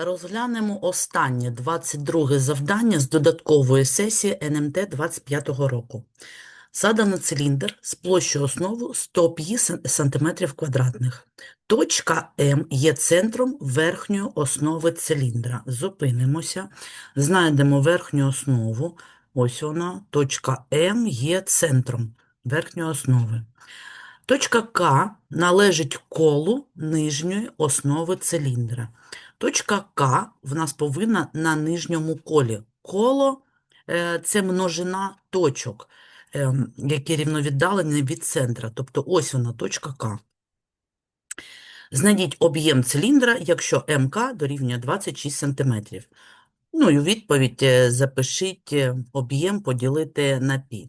Розглянемо останнє 22 завдання з додаткової сесії НМТ 25 року. Задано циліндр з площею основу 100 пі сантиметрів квадратних. Точка М є центром верхньої основи циліндра. Зупинимося, знайдемо верхню основу. Ось вона, точка М є центром верхньої основи. Точка К належить колу нижньої основи циліндра. Точка К в нас повинна на нижньому колі. Коло е, це множина точок, ем, які рівновіддалені від центра. Тобто ось вона, точка К. Знайдіть об'єм циліндра, якщо МК дорівнює 26 см. Ну і у відповідь е, запишіть е, об'єм поділити на пі.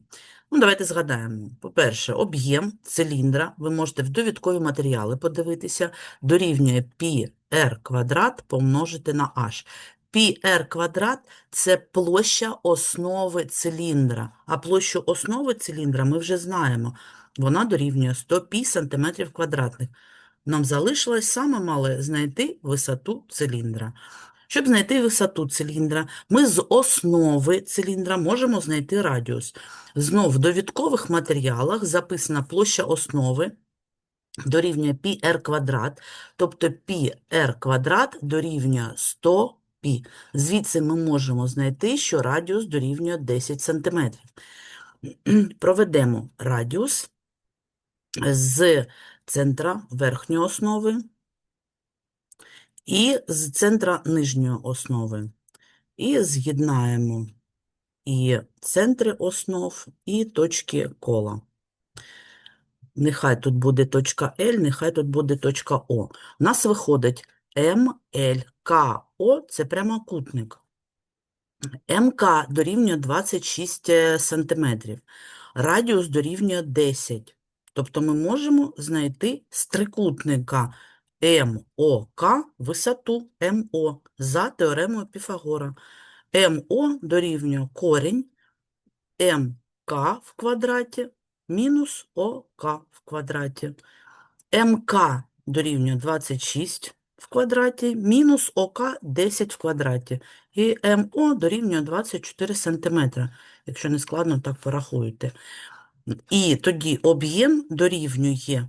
Ну, давайте згадаємо. По-перше, об'єм циліндра, ви можете в довідкові матеріали подивитися, дорівнює пі r квадрат помножити на h. Пі r квадрат – це площа основи циліндра, а площу основи циліндра ми вже знаємо. Вона дорівнює 100 пі сантиметрів квадратних. Нам залишилось саме мале знайти висоту циліндра. Щоб знайти висоту циліндра, ми з основи циліндра можемо знайти радіус. Знов в довідкових матеріалах записана площа основи дорівнює πr квадрат, тобто πr квадрат дорівнює 100 π. Звідси ми можемо знайти, що радіус дорівнює 10 см. Проведемо радіус з центра верхньої основи і з центра нижньої основи. І з'єднаємо і центри основ, і точки кола. Нехай тут буде точка L, нехай тут буде точка О. У нас виходить МЛКО – це прямокутник. МК дорівнює 26 см, радіус дорівнює 10. Тобто ми можемо знайти з трикутника МОК висоту МО за теоремою Піфагора. МО дорівнює корінь МК в квадраті мінус ОК в квадраті. МК дорівнює 26 в квадраті мінус ОК 10 в квадраті. І МО дорівнює 24 см. Якщо не складно, так порахуйте. І тоді об'єм дорівнює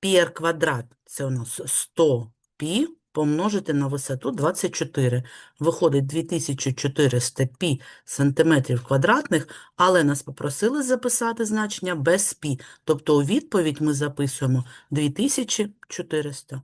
πr квадрат, це у нас 100 пі, помножити на висоту 24. Виходить 2400 пі сантиметрів квадратних, але нас попросили записати значення без пі. Тобто у відповідь ми записуємо 2400.